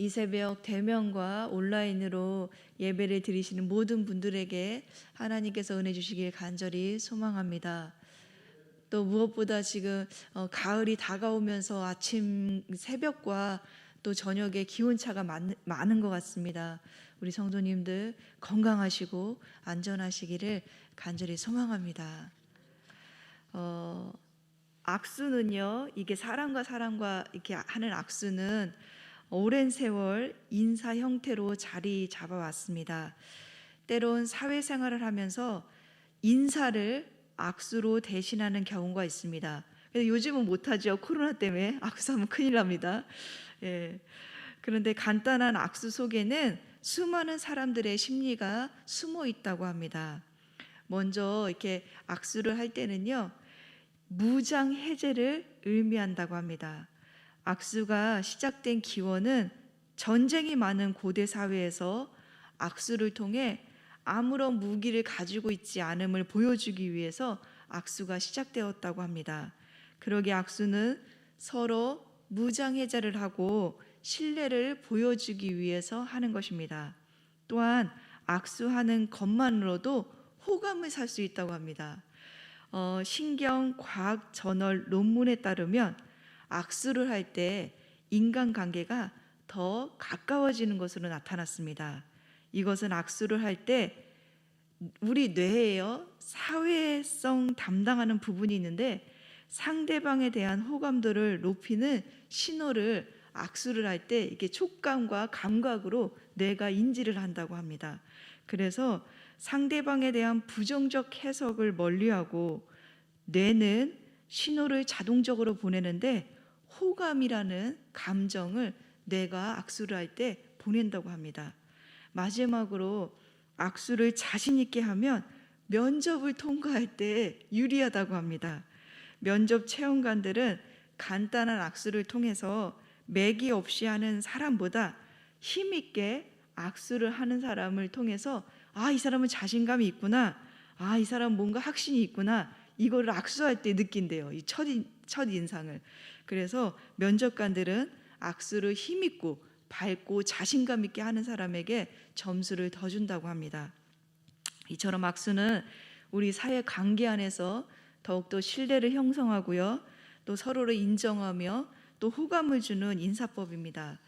이 새벽 대면과 온라인으로 예배를 드리시는 모든 분들에게 하나님께서 은혜 주시길 간절히 소망합니다. 또 무엇보다 지금 어, 가을이 다가오면서 아침 새벽과 또 저녁에 기온차가 많, 많은 것 같습니다. 우리 성도님들 건강하시고 안전하시기를 간절히 소망합니다. 어, 악수는요, 이게 사람과 사람과 이렇게 하는 악수는 오랜 세월 인사 형태로 자리 잡아왔습니다. 때론 사회생활을 하면서 인사를 악수로 대신하는 경우가 있습니다. 요즘은 못하죠. 코로나 때문에 악수하면 큰일 납니다. 예. 그런데 간단한 악수 속에는 수많은 사람들의 심리가 숨어 있다고 합니다. 먼저 이렇게 악수를 할 때는요, 무장 해제를 의미한다고 합니다. 악수가 시작된 기원은 전쟁이 많은 고대 사회에서 악수를 통해 아무런 무기를 가지고 있지 않음을 보여주기 위해서 악수가 시작되었다고 합니다. 그러기 악수는 서로 무장해제를 하고 신뢰를 보여주기 위해서 하는 것입니다. 또한 악수하는 것만으로도 호감을 살 수 있다고 합니다. 어, 신경 과학 저널 논문에 따르면 악수를 할 때 인간 관계가 더 가까워지는 것으로 나타났습니다. 이것은 악수를 할 때 우리 뇌에요 사회성 담당하는 부분이 있는데 상대방에 대한 호감도를 높이는 신호를 악수를 할 때 이게 촉감과 감각으로 뇌가 인지를 한다고 합니다. 그래서 상대방에 대한 부정적 해석을 멀리하고 뇌는 신호를 자동적으로 보내는데 호감이라는 감정을 뇌가 악수를 할 때 보낸다고 합니다. 마지막으로 악수를 자신 있게 하면 면접을 통과할 때 유리하다고 합니다. 면접 체험관들은 간단한 악수를 통해서 맥이 없이 하는 사람보다 힘 있게 악수를 하는 사람을 통해서 아, 이 사람은 자신감이 있구나. 아, 이 사람 뭔가 확신이 있구나. 이거를 악수할 때 느낀대요. 이 첫, 첫 인상을. 그래서 면접관들은 악수를 힘있고 밝고 자신감 있게 하는 사람에게 점수를 더 준다고 합니다. 이처럼 악수는 우리 사회 관계 안에서 더욱더 신뢰를 형성하고요. 또 서로를 인정하며 또 호감을 주는 인사법입니다.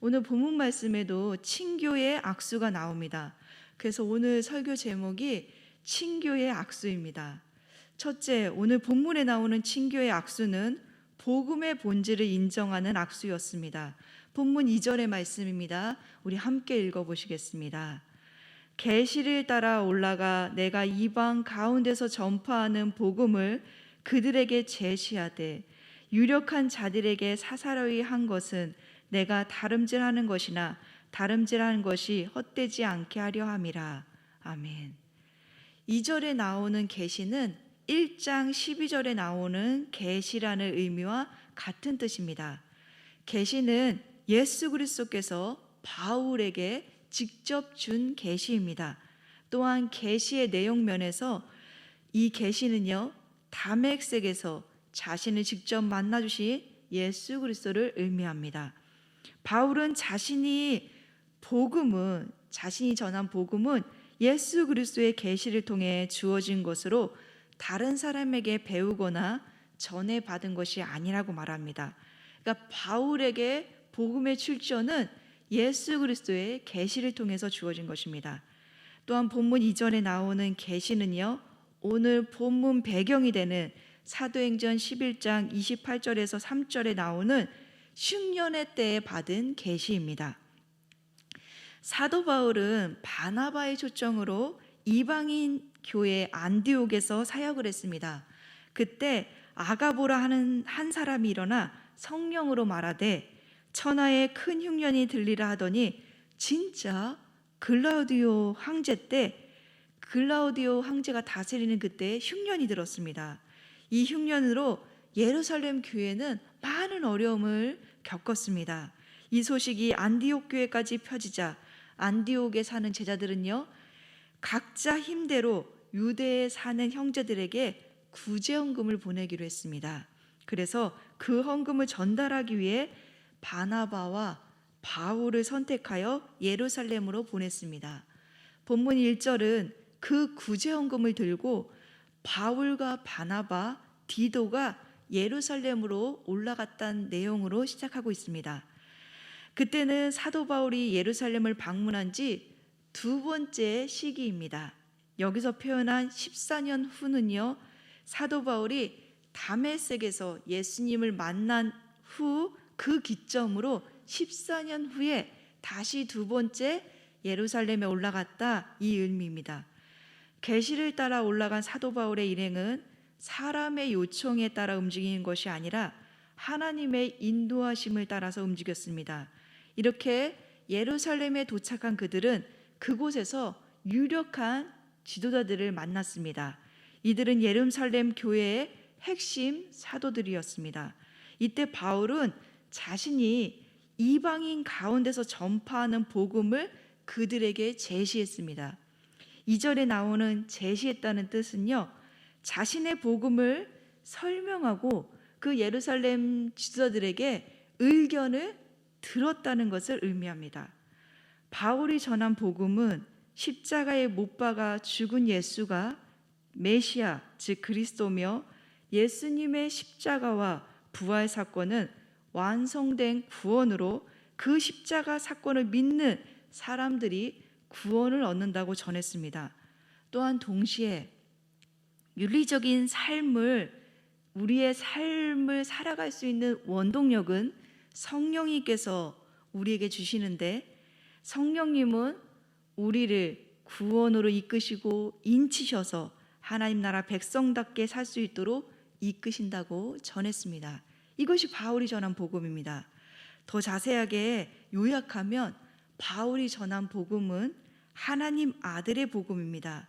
오늘 본문 말씀에도 친교의 악수가 나옵니다. 그래서 오늘 설교 제목이 친교의 악수입니다. 첫째, 오늘 본문에 나오는 친교의 악수는 복음의 본질을 인정하는 악수였습니다. 본문 2절의 말씀입니다. 우리 함께 읽어 보시겠습니다. 계시를 따라 올라가 내가 이방 가운데서 전파하는 복음을 그들에게 제시하되 유력한 자들에게 사사로이 한 것은 내가 다름질하는 것이나 다름질하는 것이 헛되지 않게 하려 함이라. 아멘. 2절에 나오는 계시는 1장 12절에 나오는 계시라는 의미와 같은 뜻입니다. 계시는 예수 그리스도께서 바울에게 직접 준 계시입니다. 또한 계시의 내용 면에서 이 계시는요 담액색에서 자신을 직접 만나 주신 예수 그리스도를 의미합니다. 바울은 자신이 복음은 자신이 전한 복음은 예수 그리스도의 계시를 통해 주어진 것으로 다른 사람에게 배우거나 전해 받은 것이 아니라고 말합니다. 그러니까 바울에게 복음의 출전은 예수 그리스도의 계시를 통해서 주어진 것입니다. 또한 본문 이전에 나오는 계시는요. 오늘 본문 배경이 되는 사도행전 11장 28절에서 3절에 나오는 흉년의 때에 받은 계시입니다. 사도 바울은 바나바의 초청으로 이방인 교회 안디옥에서 사역을 했습니다. 그때 아가보라 하는 한 사람이 일어나 성령으로 말하되 천하에 큰 흉년이 들리라 하더니 진짜 글라우디오 황제 때 글라우디오 황제가 다스리는 그때 흉년이 들었습니다. 이 흉년으로 예루살렘 교회는 많은 어려움을 겪었습니다. 이 소식이 안디옥 교회까지 펴지자 안디옥에 사는 제자들은요 각자 힘대로 유대에 사는 형제들에게 구제헌금을 보내기로 했습니다. 그래서 그 헌금을 전달하기 위해 바나바와 바울을 선택하여 예루살렘으로 보냈습니다. 본문 1절은 그 구제헌금을 들고 바울과 바나바, 디도가 예루살렘으로 올라갔다는 내용으로 시작하고 있습니다. 그때는 사도 바울이 예루살렘을 방문한 지 두 번째 시기입니다. 여기서 표현한 14년 후는요, 사도 바울이 다메섹에서 예수님을 만난 후 그 기점으로 14년 후에 다시 두 번째 예루살렘에 올라갔다 이 의미입니다. 계시를 따라 올라간 사도 바울의 일행은 사람의 요청에 따라 움직이는 것이 아니라 하나님의 인도하심을 따라서 움직였습니다. 이렇게 예루살렘에 도착한 그들은 그곳에서 유력한 지도자들을 만났습니다. 이들은 예루살렘 교회의 핵심 사도들이었습니다. 이때 바울은 자신이 이방인 가운데서 전파하는 복음을 그들에게 제시했습니다. 2절에 나오는 제시했다는 뜻은요. 자신의 복음을 설명하고 그 예루살렘 지도자들에게 의견을 들었다는 것을 의미합니다. 바울이 전한 복음은 십자가에 못 박아 죽은 예수가 메시아 즉 그리스도며 예수님의 십자가와 부활 사건은 완성된 구원으로 그 십자가 사건을 믿는 사람들이 구원을 얻는다고 전했습니다. 또한 동시에 윤리적인 삶을 우리의 삶을 살아갈 수 있는 원동력은 성령님께서 우리에게 주시는데 성령님은 우리를 구원으로 이끄시고 인치셔서 하나님 나라 백성답게 살 수 있도록 이끄신다고 전했습니다. 이것이 바울이 전한 복음입니다. 더 자세하게 요약하면 바울이 전한 복음은 하나님 아들의 복음입니다.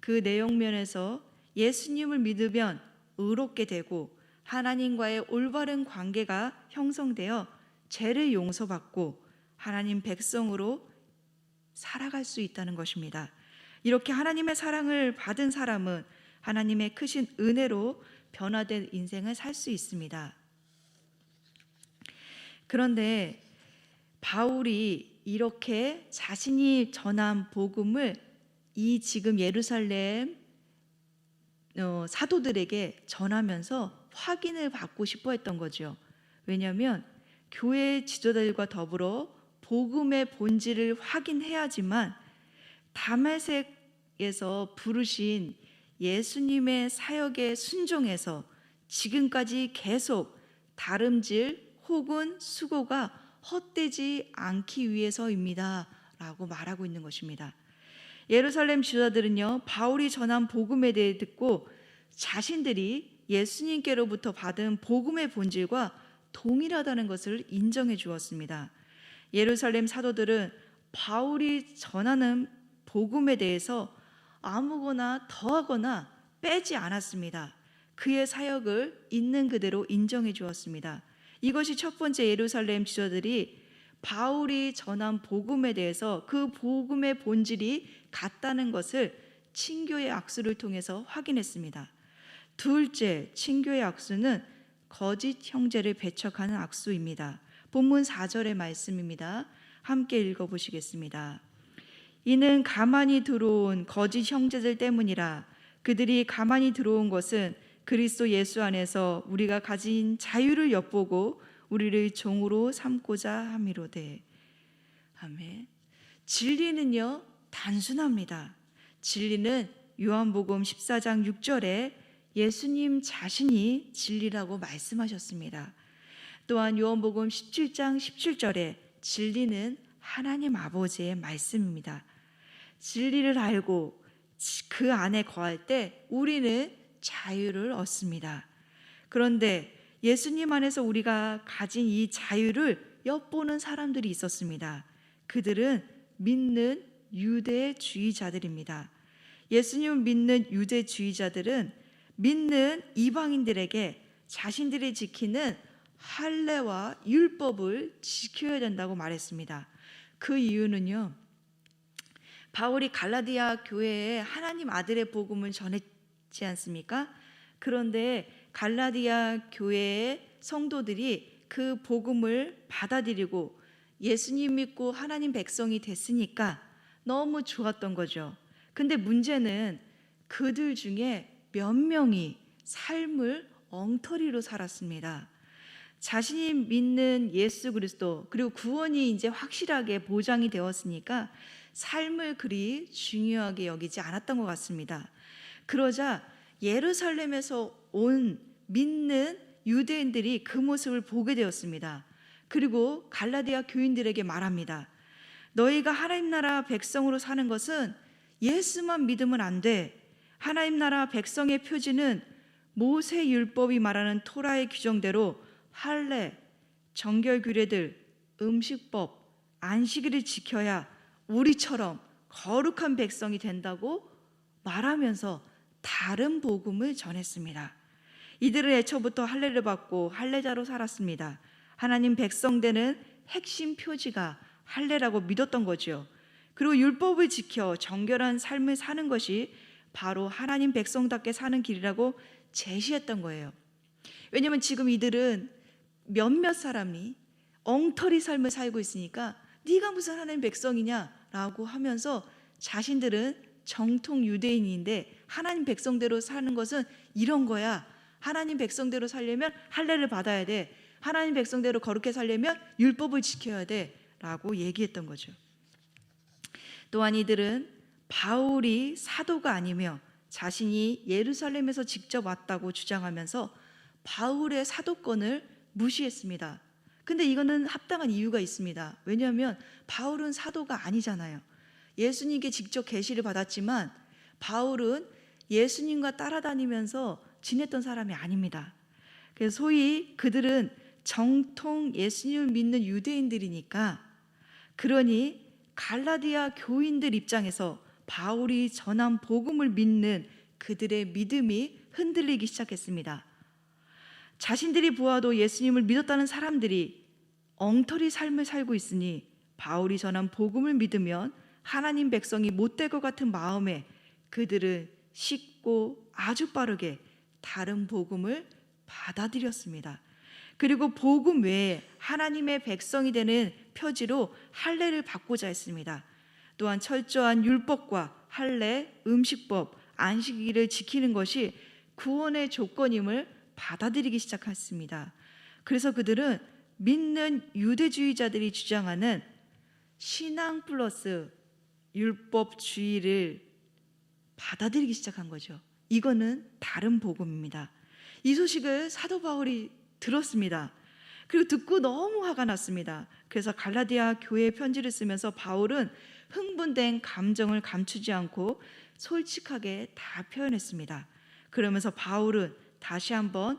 그 내용면에서 예수님을 믿으면 의롭게 되고 하나님과의 올바른 관계가 형성되어 죄를 용서받고 하나님 백성으로 살아갈 수 있다는 것입니다. 이렇게 하나님의 사랑을 받은 사람은 하나님의 크신 은혜로 변화된 인생을 살 수 있습니다. 그런데 바울이 이렇게 자신이 전한 복음을 이 지금 예루살렘 어, 사도들에게 전하면서 확인을 받고 싶어 했던 거죠. 왜냐하면 교회 지도자들과 더불어 복음의 본질을 확인해야지만 다메섹에서 부르신 예수님의 사역에 순종해서 지금까지 계속 다름질 혹은 수고가 헛되지 않기 위해서입니다. 라고 말하고 있는 것입니다. 예루살렘 지도자들은요, 바울이 전한 복음에 대해 듣고 자신들이 예수님께로부터 받은 복음의 본질과 동일하다는 것을 인정해 주었습니다. 예루살렘 사도들은 바울이 전하는 복음에 대해서 아무거나 더하거나 빼지 않았습니다. 그의 사역을 있는 그대로 인정해 주었습니다. 이것이 첫 번째 예루살렘 지도들이 바울이 전한 복음에 대해서 그 복음의 본질이 같다는 것을 친교의 악수를 통해서 확인했습니다. 둘째, 친교의 악수는 거짓 형제를 배척하는 악수입니다. 본문 4절의 말씀입니다. 함께 읽어 보시겠습니다. 이는 가만히 들어온 거짓 형제들 때문이라 그들이 가만히 들어온 것은 그리스도 예수 안에서 우리가 가진 자유를 엿보고 우리를 종으로 삼고자 함이로되 아멘. 진리는요 단순합니다. 진리는 요한복음 14장 6절에 예수님 자신이 진리라고 말씀하셨습니다. 또한 요한복음 17장 17절에 진리는 하나님 아버지의 말씀입니다. 진리를 알고 그 안에 거할 때 우리는 자유를 얻습니다. 그런데 예수님 안에서 우리가 가진 이 자유를 엿보는 사람들이 있었습니다. 그들은 믿는 유대주의자들입니다. 예수님을 믿는 유대주의자들은 믿는 이방인들에게 자신들이 지키는 할례와 율법을 지켜야 된다고 말했습니다. 그 이유는요. 바울이 갈라디아 교회에 하나님 아들의 복음을 전했지 않습니까? 그런데 갈라디아 교회의 성도들이 그 복음을 받아들이고 예수님 믿고 하나님 백성이 됐으니까 너무 좋았던 거죠. 근데 문제는 그들 중에 몇 명이 삶을 엉터리로 살았습니다. 자신이 믿는 예수 그리스도 그리고 구원이 이제 확실하게 보장이 되었으니까 삶을 그리 중요하게 여기지 않았던 것 같습니다. 그러자 예루살렘에서 온 믿는 유대인들이 그 모습을 보게 되었습니다. 그리고 갈라디아 교인들에게 말합니다. 너희가 하나님 나라 백성으로 사는 것은 예수만 믿으면 안 돼. 하나님 나라 백성의 표지는 모세 율법이 말하는 토라의 규정대로 할례, 정결 규례들, 음식법, 안식일을 지켜야 우리처럼 거룩한 백성이 된다고 말하면서 다른 복음을 전했습니다. 이들은 애초부터 할례를 받고 할례자로 살았습니다. 하나님 백성 되는 핵심 표지가 할례라고 믿었던 거죠. 그리고 율법을 지켜 정결한 삶을 사는 것이 바로 하나님 백성답게 사는 길이라고 제시했던 거예요. 왜냐하면 지금 이들은 몇몇 사람이 엉터리 삶을 살고 있으니까 네가 무슨 하나님 백성이냐라고 하면서 자신들은 정통 유대인인데 하나님 백성대로 사는 것은 이런 거야. 하나님 백성대로 살려면 할례를 받아야 돼. 하나님 백성대로 거룩해 살려면 율법을 지켜야 돼라고 얘기했던 거죠. 또한 이들은 바울이 사도가 아니며 자신이 예루살렘에서 직접 왔다고 주장하면서 바울의 사도권을 무시했습니다. 근데 이거는 합당한 이유가 있습니다. 왜냐하면 바울은 사도가 아니잖아요. 예수님께 직접 계시를 받았지만 바울은 예수님과 따라다니면서 지냈던 사람이 아닙니다. 그래서 소위 그들은 정통 예수님을 믿는 유대인들이니까 그러니 갈라디아 교인들 입장에서 바울이 전한 복음을 믿는 그들의 믿음이 흔들리기 시작했습니다. 자신들이 보아도 예수님을 믿었다는 사람들이 엉터리 삶을 살고 있으니 바울이 전한 복음을 믿으면 하나님 백성이 못될 것 같은 마음에 그들은 쉽고 아주 빠르게 다른 복음을 받아들였습니다. 그리고 복음 외에 하나님의 백성이 되는 표지로 할례를 받고자 했습니다. 또한 철저한 율법과 할례, 음식법, 안식일을 지키는 것이 구원의 조건임을 받아들이기 시작했습니다. 그래서 그들은 믿는 유대주의자들이 주장하는 신앙 플러스 율법주의를 받아들이기 시작한 거죠. 이거는 다른 복음입니다. 이 소식을 사도 바울이 들었습니다. 그리고 듣고 너무 화가 났습니다. 그래서 갈라디아 교회 편지를 쓰면서 바울은 흥분된 감정을 감추지 않고 솔직하게 다 표현했습니다. 그러면서 바울은 다시 한번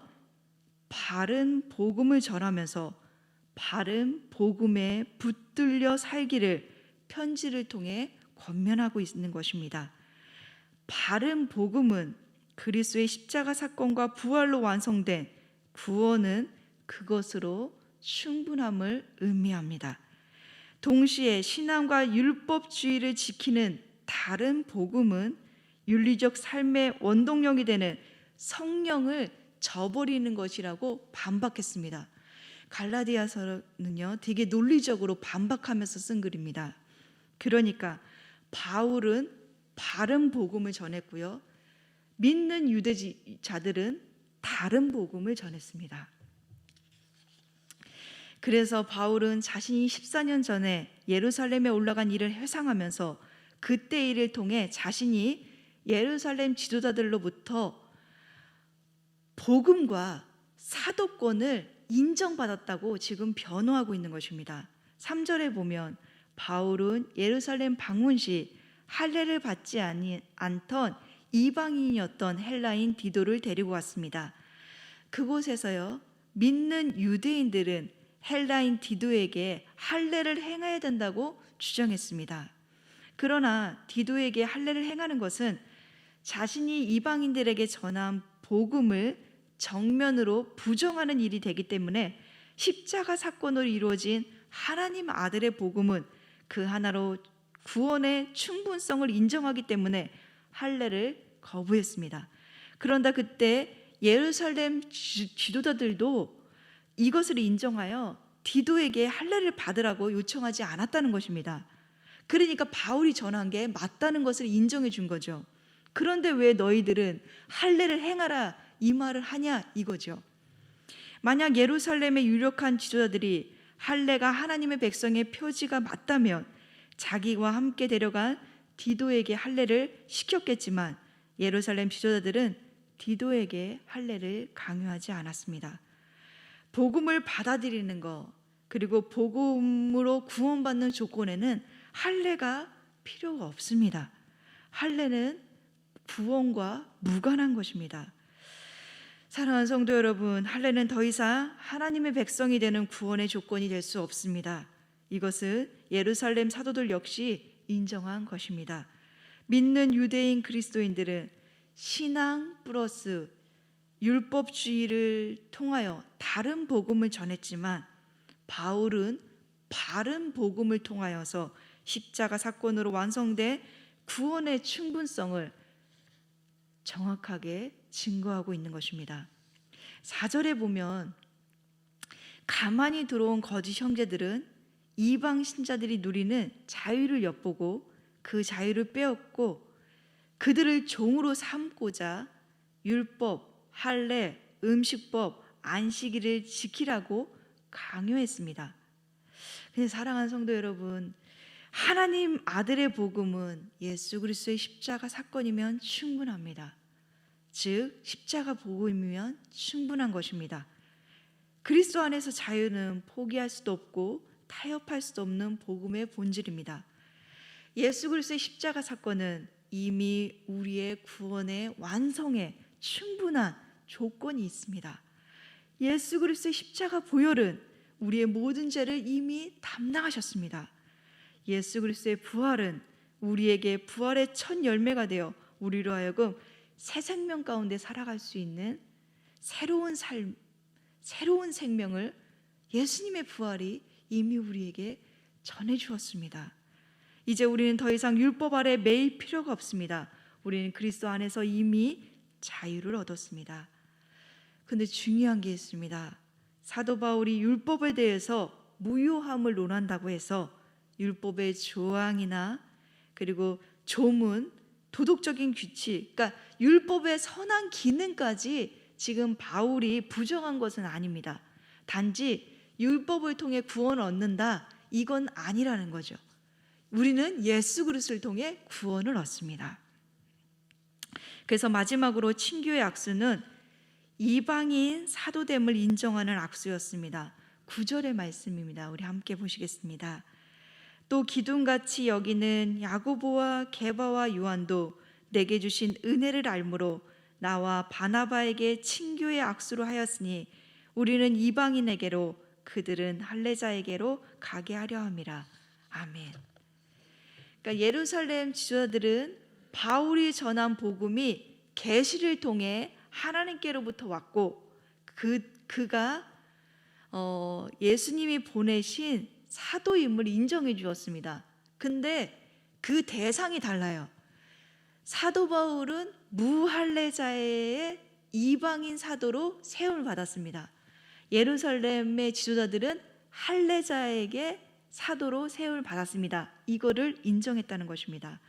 바른 복음을 전하면서 바른 복음에 붙들려 살기를 편지를 통해 권면하고 있는 것입니다. 바른 복음은 그리스도의 십자가 사건과 부활로 완성된 구원은 그것으로 충분함을 의미합니다. 동시에 신앙과 율법주의를 지키는 다른 복음은 윤리적 삶의 원동력이 되는 성령을 저버리는 것이라고 반박했습니다. 갈라디아서는요, 되게 논리적으로 반박하면서 쓴 글입니다. 그러니까 바울은 바른 복음을 전했고요. 믿는 유대자들은 다른 복음을 전했습니다. 그래서 바울은 자신이 14년 전에 예루살렘에 올라간 일을 회상하면서 그때 일을 통해 자신이 예루살렘 지도자들로부터 복음과 사도권을 인정받았다고 지금 변호하고 있는 것입니다. 3절에 보면 바울은 예루살렘 방문 시 할례를 받지 않던 이방인이었던 헬라인 디도를 데리고 왔습니다. 그곳에서요 믿는 유대인들은 헬라인 디도에게 할례를 행해야 된다고 주장했습니다. 그러나 디도에게 할례를 행하는 것은 자신이 이방인들에게 전한 복음을 정면으로 부정하는 일이 되기 때문에 십자가 사건으로 이루어진 하나님 아들의 복음은 그 하나로 구원의 충분성을 인정하기 때문에 할례를 거부했습니다. 그런다 그때 예루살렘 지- 지도자들도 이것을 인정하여 디도에게 할례를 받으라고 요청하지 않았다는 것입니다. 그러니까 바울이 전한 게 맞다는 것을 인정해 준 거죠. 그런데 왜 너희들은 할례를 행하라 이 말을 하냐 이거죠. 만약 예루살렘의 유력한 지도자들이 할례가 하나님의 백성의 표지가 맞다면 자기와 함께 데려간 디도에게 할례를 시켰겠지만 예루살렘 지도자들은 디도에게 할례를 강요하지 않았습니다. 복음을 받아들이는 것 그리고 복음으로 구원받는 조건에는 할례가 필요가 없습니다. 할례는 구원과 무관한 것입니다. 사랑하는 성도 여러분, 할례는 더 이상 하나님의 백성이 되는 구원의 조건이 될 수 없습니다. 이것은 예루살렘 사도들 역시 인정한 것입니다. 믿는 유대인 그리스도인들은 신앙 플러스 율법주의를 통하여 다른 복음을 전했지만 바울은 바른 복음을 통하여서 십자가 사건으로 완성된 구원의 충분성을 정확하게 증거하고 있는 것입니다. 4절에 보면 가만히 들어온 거짓 형제들은 이방 신자들이 누리는 자유를 엿보고 그 자유를 빼앗고 그들을 종으로 삼고자 율법, 할례, 음식법, 안식일을 지키라고 강요했습니다. 근데 사랑하는 성도 여러분, 하나님 아들의 복음은 예수 그리스도의 십자가 사건이면 충분합니다. 즉 십자가 복음이면 충분한 것입니다. 그리스도 안에서 자유는 포기할 수도 없고 타협할 수도 없는 복음의 본질입니다. 예수 그리스도의 십자가 사건은 이미 우리의 구원의 완성에 충분한 조건이 있습니다. 예수 그리스도의 십자가 보혈은 우리의 모든 죄를 이미 담당하셨습니다. 예수 그리스도의 부활은 우리에게 부활의 첫 열매가 되어 우리로 하여금 새 생명 가운데 살아갈 수 있는 새로운 삶, 새로운 생명을 예수님의 부활이 이미 우리에게 전해 주었습니다. 이제 우리는 더 이상 율법 아래 매일 필요가 없습니다. 우리는 그리스도 안에서 이미 자유를 얻었습니다. 근데 중요한 게 있습니다. 사도 바울이 율법에 대해서 무효함을 논한다고 해서 율법의 조항이나 그리고 조문, 도덕적인 규칙, 그러니까 율법의 선한 기능까지 지금 바울이 부정한 것은 아닙니다. 단지 율법을 통해 구원을 얻는다 이건 아니라는 거죠. 우리는 예수 그리스도를 통해 구원을 얻습니다. 그래서 마지막으로 친교의 악수는 이방인 사도됨을 인정하는 악수였습니다. 구절의 말씀입니다. 우리 함께 보시겠습니다. 또 기둥같이 여기는 야고보와 게바와 요한도 내게 주신 은혜를 알므로 나와 바나바에게 친교의 악수로 하였으니 우리는 이방인에게로 그들은 할례자에게로 가게 하려 함이라. 아멘. 그러니까 예루살렘 지도자들은 바울이 전한 복음이 계시를 통해 하나님께로부터 왔고 그 그가 어, 예수님이 보내신 사도 임을 인정해 주었습니다. 근데 그 대상이 달라요. 사도 바울은 무할례자의 이방인 사도로 세움을 받았습니다. 예루살렘의 지도자들은 할례자에게 사도로 세움을 받았습니다. 이거를 인정했다는 것입니다.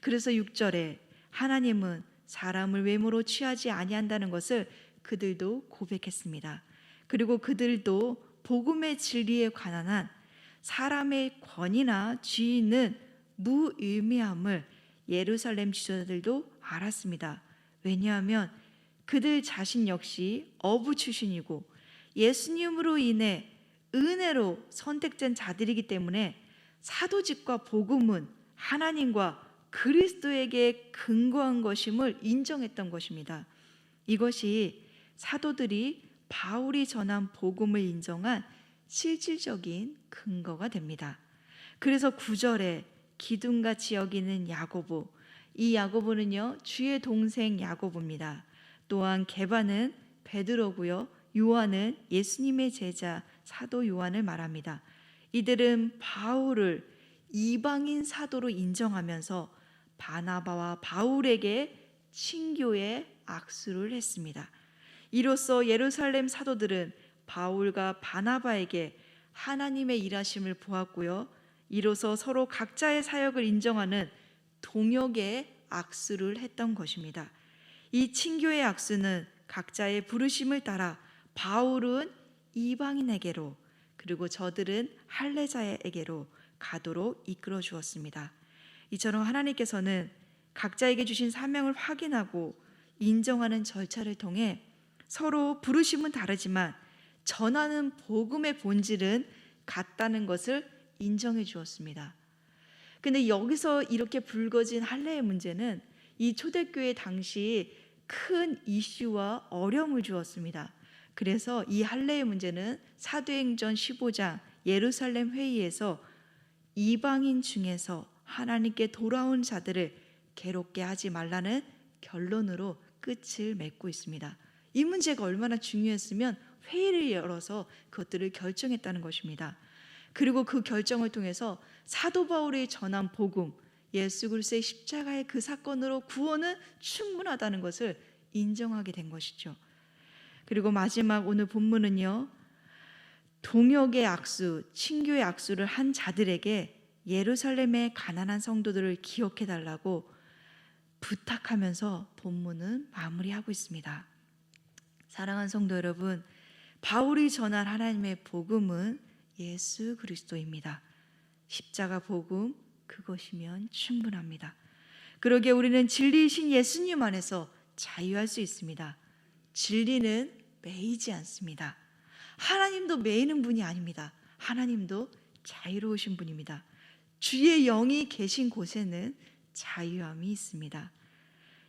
그래서 6절에 하나님은 사람을 외모로 취하지 아니한다는 것을 그들도 고백했습니다. 그리고 그들도 복음의 진리에 관한 한 사람의 권위나 지위는 무의미함을 예루살렘 지도자들도 알았습니다. 왜냐하면 그들 자신 역시 어부 출신이고 예수님으로 인해 은혜로 선택된 자들이기 때문에 사도직과 복음은 하나님과 그리스도에게 근거한 것임을 인정했던 것입니다. 이것이 사도들이 바울이 전한 복음을 인정한 실질적인 근거가 됩니다. 그래서 구절에 기둥같이 여기는 야고보 이 야고보는요 주의 동생 야고보입니다. 또한 게바는 베드로고요 요한은 예수님의 제자 사도 요한을 말합니다. 이들은 바울을 이방인 사도로 인정하면서 바나바와 바울에게 친교의 악수를 했습니다. 이로써 예루살렘 사도들은 바울과 바나바에게 하나님의 일하심을 보았고요. 이로써 서로 각자의 사역을 인정하는 동역의 악수를 했던 것입니다. 이 친교의 악수는 각자의 부르심을 따라 바울은 이방인에게로 그리고 저들은 할례자에게로 가도록 이끌어 주었습니다. 이처럼 하나님께서는 각자에게 주신 사명을 확인하고 인정하는 절차를 통해 서로 부르심은 다르지만 전하는 복음의 본질은 같다는 것을 인정해 주었습니다. 근데 여기서 이렇게 불거진 할례의 문제는 이 초대교회 당시 큰 이슈와 어려움을 주었습니다. 그래서 이 할례의 문제는 사도행전 15장 예루살렘 회의에서 이방인 중에서 하나님께 돌아온 자들을 괴롭게 하지 말라는 결론으로 끝을 맺고 있습니다. 이 문제가 얼마나 중요했으면 회의를 열어서 그것들을 결정했다는 것입니다. 그리고 그 결정을 통해서 사도 바울이 전한 복음, 예수 그리스도의 십자가의 그 사건으로 구원은 충분하다는 것을 인정하게 된 것이죠. 그리고 마지막 오늘 본문은요. 동역의 악수, 친교의 악수를 한 자들에게 예루살렘의 가난한 성도들을 기억해 달라고 부탁하면서 본문은 마무리하고 있습니다. 사랑하는 성도 여러분, 바울이 전한 하나님의 복음은 예수 그리스도입니다. 십자가 복음 그것이면 충분합니다. 그러기에 우리는 진리이신 예수님 안에서 자유할 수 있습니다. 진리는 매이지 않습니다. 하나님도 매이는 분이 아닙니다. 하나님도 자유로우신 분입니다. 주의 영이 계신 곳에는 자유함이 있습니다.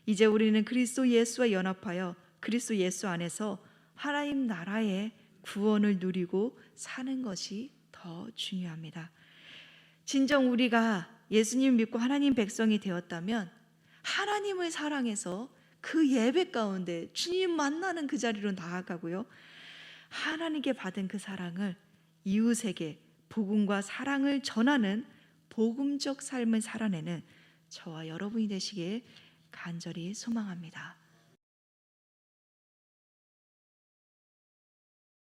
이제 우리는 그리스도 예수와 연합하여 그리스도 예수 안에서 하나님 나라의 구원을 누리고 사는 것이 더 중요합니다. 진정 우리가 예수님 믿고 하나님 백성이 되었다면 하나님을 사랑해서 그 예배 가운데 주님 만나는 그 자리로 나아가고요. 하나님께 받은 그 사랑을 이웃에게 복음과 사랑을 전하는 복음적 삶을 살아내는 저와 여러분이 되시길 간절히 소망합니다.